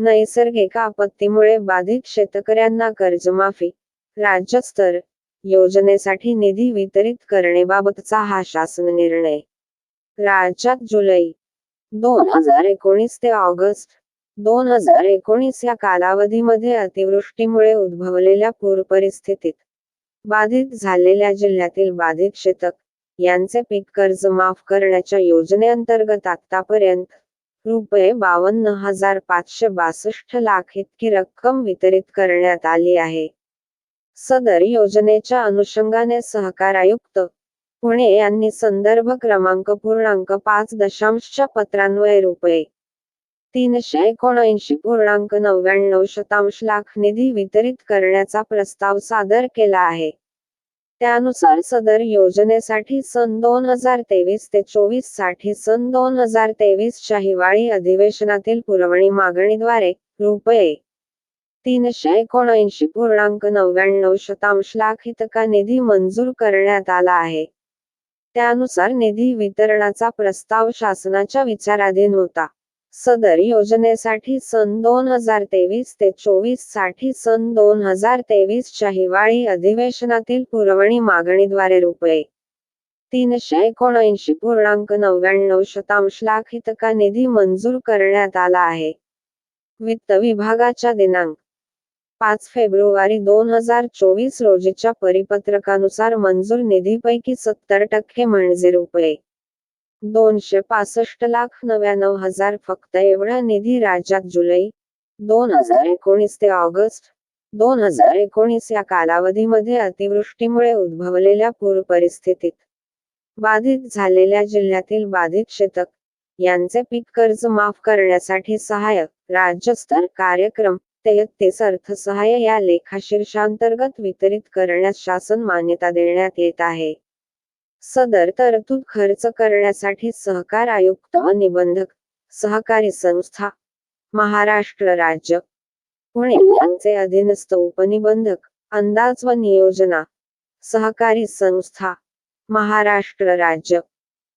नैसर्गिक आपत्तीमुळे बाधित शेतकऱ्यांना कर्जमाफी राज्यस्तर योजनेसाठी निधी वितरित करण्याबाबतचा हा शासन निर्णय. राज्यात जुलै दोन हजार एकोणीस ते ऑगस्ट दोन हजार एकोणीस या कालावधीमध्ये अतिवृष्टीमुळे उद्भवलेल्या पूर परिस्थितीत बाधित झालेल्या जिल्ह्यातील बाधित शेतक यांचे पीक कर्ज माफ करण्याच्या योजनेअंतर्गत आतापर्यंत रुपये बावन्न हजार पाचशे बासष्ट लाख इतकी रक्कम वितरित करण्यात आली आहे. सदर योजनेच्या अनुषंगाने सहकार आयुक्त पुणे यांनी संदर्भ क्रमांक पूर्णांक पाच दशांशच्या पत्रान्वये रुपये तीनशे एकोणऐंशी पूर्णांक नव्याण्णव शतांश लाख निधी वितरित करण्याचा प्रस्ताव सादर केला आहे. त्यानुसार सदर योजनेसाठी सन दोन हजार तेवीस ते चोवीससाठी सन दोन हजार तेवीस च्या हिवाळी अधिवेशनातील पुरवणी मागणीद्वारे रुपये तीनशे एकोणऐंशी पूर्णांक नव्याण्णव शतांश लाख इतका निधी मंजूर करण्यात आला आहे. त्यानुसार निधी वितरणाचा प्रस्ताव शासनाच्या विचाराधीन होता. सदर योजनेसाठी सन दोन हजार तेवीस ते चोवीससाठी सन दोन हजार तेवीसच्या हिवाळी अधिवेशनातील पुरवणी मागणीद्वारे रुपये तीनशे एकोणऐंशी पूर्णांक नव्याण्णव शतांश लाख इतका निधी मंजूर करण्यात आला आहे. वित्त विभागाच्या दिनांक पाच फेब्रुवारी दोन हजार चोवीस रोजीच्या परिपत्रकानुसार मंजूर निधीपैकी सत्तर टक्के म्हणजे रुपये दोनशे पासष्ट लाख नव्याण्णव हजार फक्त एवढा निधी राज्यात जुलै दोन हजार एकोणीस ते ऑगस्ट दोन हजार एकोणीस या कालावधीमध्ये अतिवृष्टीमुळे उद्भवलेल्या पूर परिस्थितीत बाधित झालेल्या जिल्ह्यातील बाधित शेतक यांचे पीक कर्ज माफ करण्यासाठी सहाय्यक राज्यस्तर कार्यक्रम तेहत्तीस अर्थसहाय्य या लेखाशीर्षांतर्गत वितरित करण्यास शासन मान्यता देण्यात येत आहे. सदर तरतूद खर्च करण्यासाठी सहकार आयुक्त व निबंधक सहकारी संस्था महाराष्ट्र राज्य पुणे यांचे अधीनस्थ उपनिबंधक अंदाज व नियोजना सहकारी संस्था महाराष्ट्र राज्य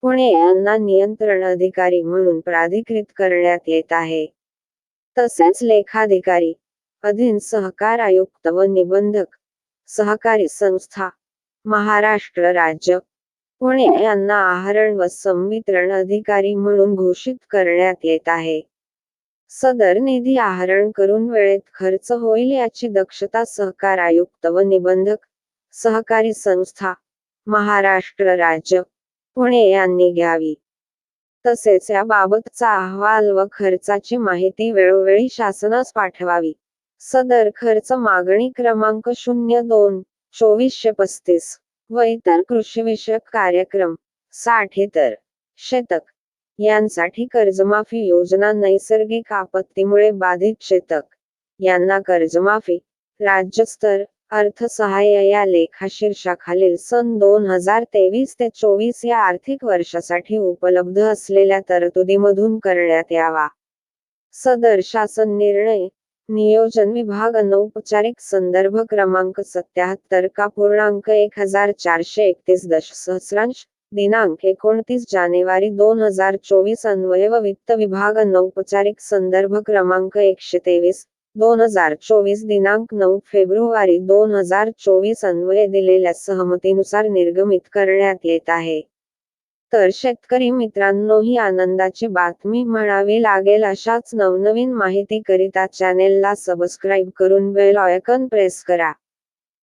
पुणे यांना नियंत्रण अधिकारी म्हणून प्राधिकृत करण्यात येत आहे. तसेच लेखाधिकारी अधीन सहकार आयुक्त व निबंधक सहकारी संस्था महाराष्ट्र राज्य पुणे यांना आहरण व संवितरण अधिकारी म्हणून घोषित करण्यात येत आहे. सदर निधी आहरण करून वेळेत खर्च होईल याची दक्षता सहकार आयुक्त व निबंधक सहकारी संस्था महाराष्ट्र राज्य पुणे यांनी घ्यावी. तसेच याबाबतचा अहवाल व खर्चाची माहिती वेळोवेळी शासनास पाठवावी. सदर खर्च मागणी क्रमांक शून्य दोन चोवीसशे पस्तीस. व इतर कृषीविषयक कार्यक्रम. साठेतर. शेतक. यांसाठी कर्जमाफी योजना नैसर्गिक आपत्तीमुळे बाधित शेतक. यांना कर्जमाफी. राज्यस्तर अर्थसहाय्य या लेखाशीर्षाखालील सन दोन हजार तेवीस ते चोवीस या आर्थिक वर्षासाठी उपलब्ध असलेल्या तरतुदीमधून करण्यात यावा. सदर शासन निर्णय नियोजन विभाग अनौपचारिक संदर्भ क्रमांक सत्याहत्तर का पूर्णांक एक हजार चारशे एकतीस दश सहस्रांश दिनांक एकोणतीस जानेवारी दोन हजार चोवीस अन्वय व वित्त विभाग अनौपचारिक संदर्भ क्रमांक एकशे तेवीस दोन हजार चोवीस दिनांक नऊ फेब्रुवारी दोन हजार चोवीस अन्वये दिलेल्या सहमतीनुसार निर्गमित करण्यात येत आहे. तर शेतकरी मित्रांनो ही आनंदाची बातमी म्हणावी लागेल. अशाच नवनवीन माहिती करिता चॅनेलला सबस्क्राईब करून बेल आयकॉन प्रेस करा.